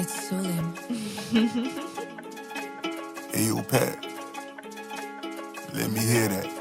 It's Sulim. Hey, yo, Pat. Let me hear that.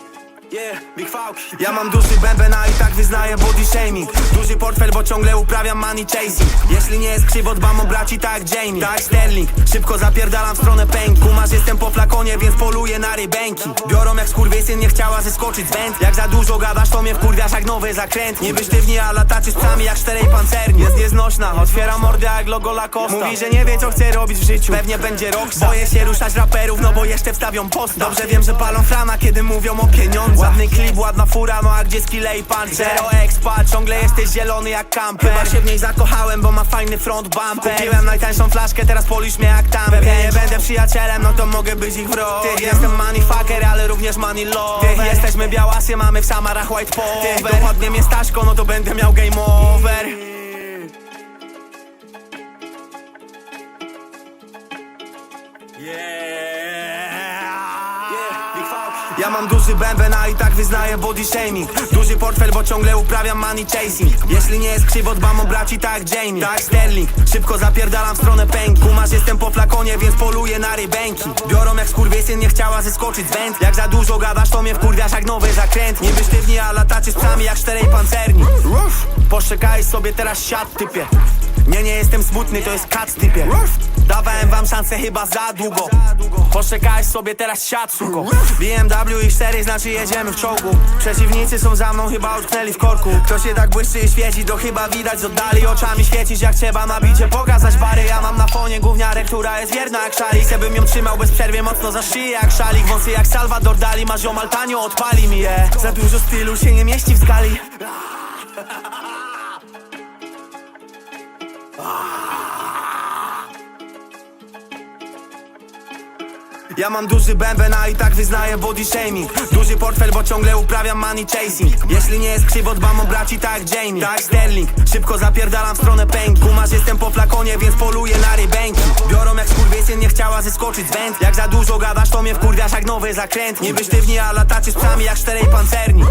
Ja mam duży bęben, a i tak wyznaję body shaming. Duży portfel, bo ciągle uprawiam money chasing. Jeśli nie jest krzywo, dbam o braci tak Jamie. Tak Sterling, szybko zapierdalam w stronę pęki. Kumasz, jestem po flakonie, więc poluję na rybęki. Biorą jak skurwysyn, nie chciała zeskoczyć z węd Jak za dużo gadasz, to mnie wkurwiasz jak nowy zakręt. Niby sztywni, a latacie z psami jak czterej pancerni. Jest nieznośna, otwiera mordę jak logo Lacosta Mówi, że nie wie co chce robić w życiu. Pewnie będzie rok Boję się ruszać raperów, no bo jeszcze wstawią posta. Dobrze wiem, że palą frana, kiedy mówią o pieniądzach Ładny klip, ładna fura, no a gdzie skille i punch Zero expa, ciągle jesteś zielony jak kamper Chyba się w niej zakochałem, bo ma fajny front bumper. Kupiłem najtańszą flaszkę, teraz polisz mnie jak tam Pewnie nie będę przyjacielem, no to mogę być ich wrogiem Ty, jestem money fucker, ale również money lover. Ty, jesteśmy białasy, mamy w Samarach white power. dopadnie mnie Staśko, no to będę miał game over Ja mam duży bęben, a i tak wyznaję body shaming. Duży portfel, bo ciągle uprawiam money chasing. Jeśli nie jest krzywo, dbam o braci tak Jamie. Tak Sterling, szybko zapierdalam w stronę pęki. Kumasz, jestem po flakonie, więc poluję na rybęki. Biorą jak skurwysyn, nie chciała zeskoczyć z węd Jak za dużo gadasz, to mnie wkurwiasz jak nowy zakręt Niby sztywni, a latacie z psami jak czterej pancerni. Poszczekaj sobie teraz siad typie. Nie, nie jestem smutny, to jest kat typie. Dawałem wam szansę chyba za długo Poczekaj sobie teraz siad suko. BMW i 4 znaczy jedziemy w czołgu. Przeciwnicy są za mną, chyba utknęli w korku. Kto się tak błyszczy i świeci, to chyba widać z oddali Oczami świecić jak trzeba na bicie Pokazać bary, ja mam na fonie gówniarę, która jest wierna jak szalik. Chcę bym ją trzymał bez przerwy, mocno za szyję jak szalik. Wąsy jak Salvador Dali, ma ziomal tanio, odpali mi je. Za dużo stylu się nie mieści w skali Ja mam duży bęben, a i tak wyznaję body shaming. Duży portfel, bo ciągle uprawiam money chasing. Jeśli nie jest krzywo, dbam o braci tak jak Jamie. Tak Sterling, szybko zapierdalam w stronę pęki. Kumasz, jestem po flakonie, więc poluję na rybęki. Biorą jak skurwysyn, nie chciała zeskoczyć z węd Jak za dużo gadasz, to mnie wkurwiasz jak nowy zakręt Niby sztywni, a latacie z psami jak czterej pancerni